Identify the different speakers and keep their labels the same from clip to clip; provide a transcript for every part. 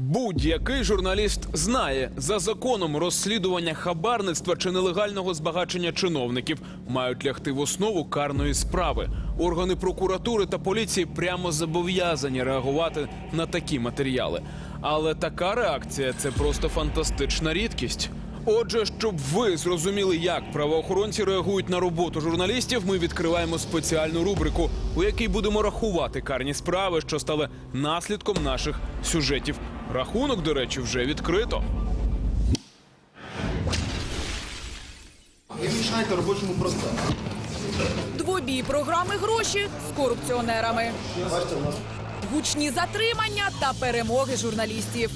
Speaker 1: Будь-який журналіст знає, за законом розслідування хабарництва чи нелегального збагачення чиновників мають лягти в основу карної справи. Органи прокуратури та поліції прямо зобов'язані реагувати на такі матеріали. Але така реакція це просто фантастична рідкість. Отже, щоб ви зрозуміли, як правоохоронці реагують на роботу журналістів, ми відкриваємо спеціальну рубрику, у якій будемо рахувати карні справи, що стали наслідком наших сюжетів. Рахунок, до речі, вже відкрито.
Speaker 2: Ви мішаєте робочому процесу.
Speaker 3: Двобій програми гроші з корупціонерами. Гучні затримання та перемоги журналістів.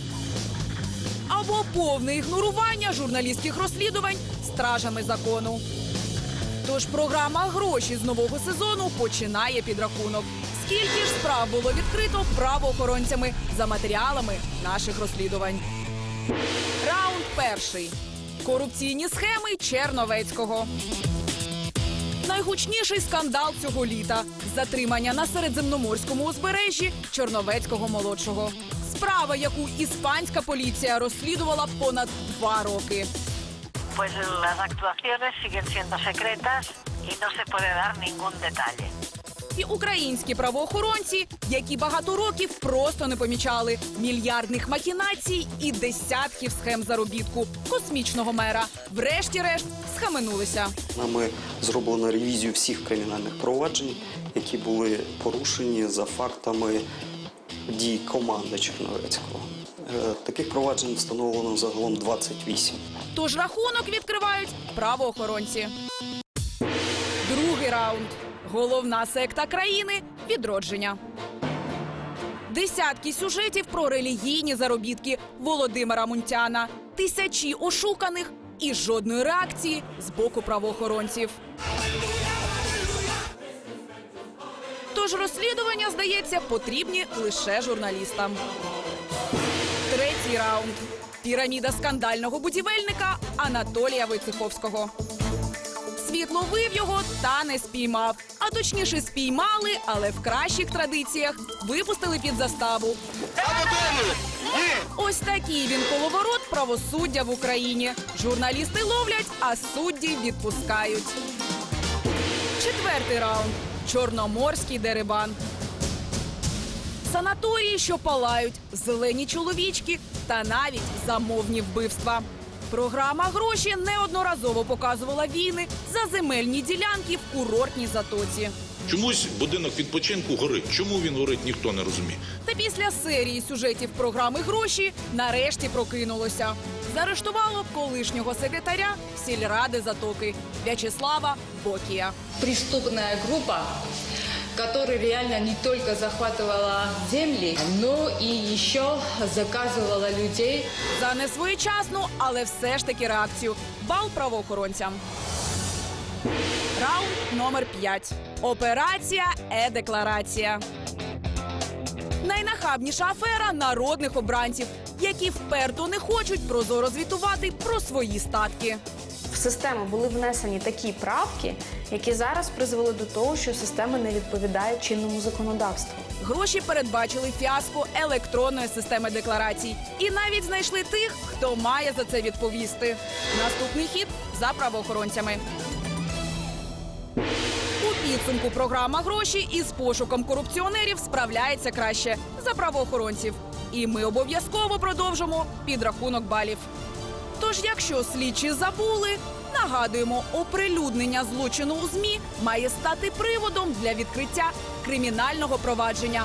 Speaker 3: Або повне ігнорування журналістських розслідувань стражами закону. Тож програма гроші з нового сезону починає підрахунок. Скільки ж справ було відкрито правоохоронцями за матеріалами наших розслідувань? Раунд перший. Корупційні схеми Черновецького. Найгучніший скандал цього літа затримання на середземноморському узбережжі Чорновецького молодшого. Справа, яку іспанська поліція розслідувала понад два роки.
Speaker 4: Pues las actuaciones siguen siendo secretas y no se puede dar ningún detalle.
Speaker 3: І українські правоохоронці, які багато років просто не помічали мільярдних махінацій і десятків схем заробітку космічного мера. Врешті-решт схаменулися.
Speaker 5: Нами зроблено ревізію всіх кримінальних проваджень, які були порушені за фактами дій команди Черновецького. Е, Таких проваджень встановлено загалом 28.
Speaker 3: Тож рахунок відкривають правоохоронці. Другий раунд. Головна секта країни відродження. Десятки сюжетів про релігійні заробітки Володимира Мунтяна, тисячі ошуканих і жодної реакції з боку правоохоронців. Тож розслідування, здається, потрібні лише журналістам. Третій раунд. Піраміда скандального будівельника Анатолія Войцеховського. Світ ловив його та не спіймав. А точніше спіймали, але в кращих традиціях випустили під заставу. Ось такий він коловорот правосуддя в Україні. Журналісти ловлять, а судді відпускають. Четвертий раунд. Чорноморський дерибан. Санаторії, що палають, зелені чоловічки та навіть замовні вбивства. Програма гроші неодноразово показувала війни за земельні ділянки в курортній затоці.
Speaker 6: Чомусь будинок відпочинку горить. Чому він горить, ніхто не розуміє.
Speaker 3: Та після серії сюжетів програми гроші нарешті прокинулося. Заарештувало колишнього секретаря сільради затоки В'ячеслава Бокія.
Speaker 7: преступная группа, которая реально не только захватывала земли, но и еще заказывала людей
Speaker 3: За несвоєчасну, але все ж таки реакцію. Бал правоохоронцям. Раунд номер 5. Операція Е-декларація. Найнахабніша афера народних обранців, які вперто не хочуть прозоро звітувати про свої статки.
Speaker 8: Систему були внесені такі правки, які зараз призвели до того, що система не відповідає чинному законодавству.
Speaker 3: Гроші передбачили фіаско електронної системи декларацій і навіть знайшли тих, хто має за це відповісти. Наступний хід за правоохоронцями. У підсумку програма гроші із пошуком корупціонерів справляється краще за правоохоронців. І ми обов'язково продовжимо підрахунок балів. Тож, якщо слідчі забули, нагадуємо, оприлюднення злочину у змі має стати приводом для відкриття кримінального провадження.